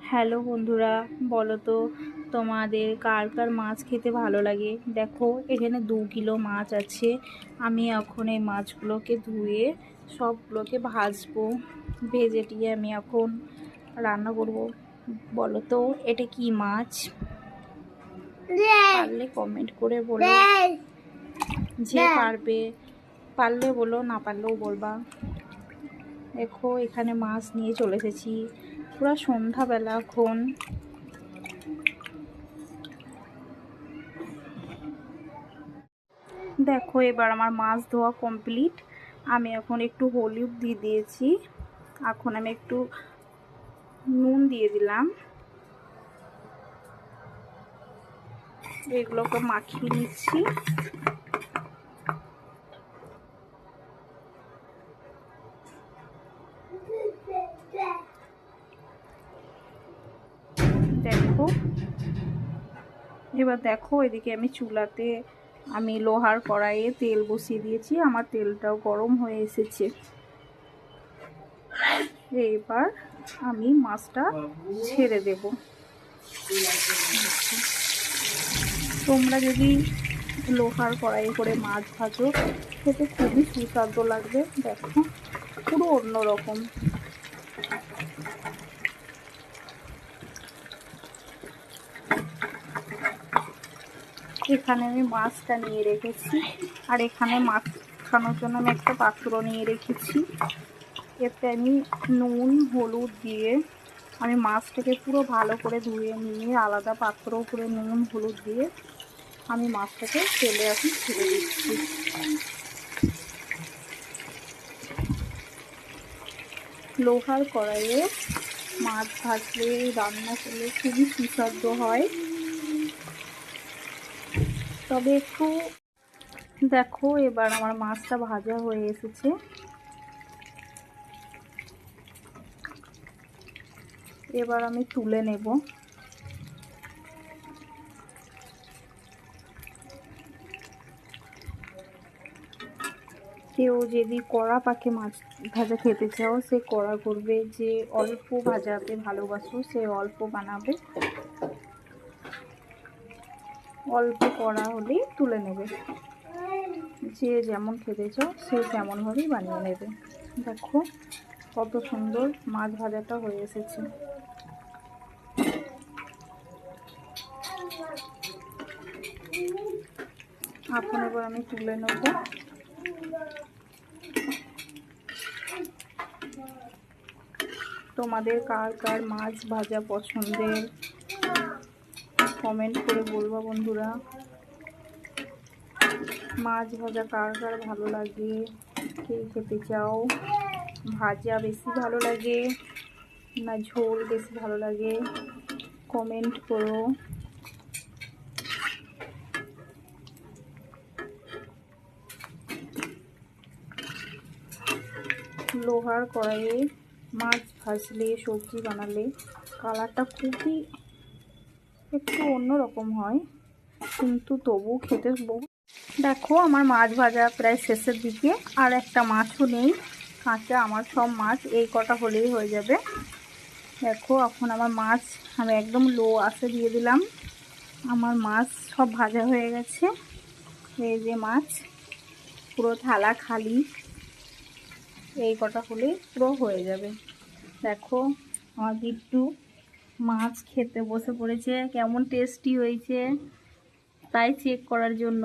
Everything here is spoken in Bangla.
হ্যালো বন্ধুরা বলো তো তোমাদের কার কার মাছ খেতে ভালো লাগে? দেখো এখানে দু কিলো মাছ আছে। আমি এখন এই মাছগুলোকে ধুয়ে সবগুলোকে ভাজবো। ভেজে টিয়ে আমি এখন রান্না করব। বলো তো এটা কি মাছ? পারলে কমেন্ট করে বলো। যে পারবে পারলে বলো না পারলেও বলবা। দেখো এখানে মাছ নিয়ে চলে এসেছি। পুরো সন্ধ্যাবেলা এখন। দেখো, এবার আমার মাছ ধোয়া কমপ্লিট। আমি এখন একটু হলুদ দিয়ে দিয়েছি। এখন আমি একটু নুন দিয়ে দিলাম। এগুলোকে মাখিয়ে নিচ্ছি। দেখো। এবার দেখো, এদিকে আমি চুলাতে আমি লোহার কড়াইয়ে তেল বসিয়ে দিয়েছি, আমার তেলটাও গরম হয়ে এসেছে। এবার আমি মাছটা ছেড়ে দেব। তোমরা যদি লোহার কড়াইয়ে করে মাছ ভাজো, খেতে খুবই সুস্বাদু লাগবে। দেখো, পুরো অন্যরকম। এখানে আমি মাছটা নিয়ে রেখেছি। আর এখানে মাছ খানোর জন্য আমি একটা পাত্র নিয়ে রেখেছি। এতে আমি নুন, হলুদ দিয়ে আমি মাছটাকে পুরো ভালো করে ধুয়ে নিয়ে আলাদা পাত্র করে নুন, হলুদ দিয়ে আমি মাছটাকে তেলে এখন ছেড়ে দিচ্ছি। লোহার কড়াইয়ে মাছ ভাজলে, রান্না করলে খুবই সুস্বাদু হয়। তবে একটু দেখো, এবার আমার মাছটা ভাজা হয়ে এসেছে। এবার আমি তুলে নেব। কেউ যদি কড়া পাখে মাছ ভাজা খেতে চাও, সে কড়া করবে যে অল্প ভাজাতে ভালোবাসো, সে অল্প বানাবে। অল্প কড়া হলেই তুলে নেবে। যে যেমন খেতে চাও, সে তেমনভাবেই বানিয়ে নেবে। দেখো কত সুন্দর মাছ ভাজাটা হয়ে এসেছে। এখন এবার আমি তুলে নেব। তোমাদের কার কার মাছ ভাজা পছন্দের? কমেন্ট করে বলব বন্ধুরা। মাছ ভাজা কার কার ভালো লাগে? কে খেতে চাও? ভাজা বেশি ভালো লাগে না ঝোল বেশি ভালো লাগে? কমেন্ট করো। লোহার কড়াইয়ে মাছ ভাজলে, সবজি বানালে কালারটা খুবই একটু অন্যরকম হয়, কিন্তু তবু খেতে বহু দেখো, আমার মাছ ভাজা প্রায় শেষের দিকে, আর একটা মাছও নেই। কাঁচা, আমার সব মাছ এই কটা হলেই হয়ে যাবে। দেখো, এখন আমার মাছ আমি একদম লো আসে দিয়ে দিলাম। আমার মাছ সব ভাজা হয়ে গেছে। এই যে মাছ, পুরো থালা খালি। এই কটা হলেই পুরো হয়ে যাবে। দেখো, আমার বিট্টু মাছ খেতে বসে পড়েছে কেমন টেস্টি হয়েছে তাই চেক করার জন্য।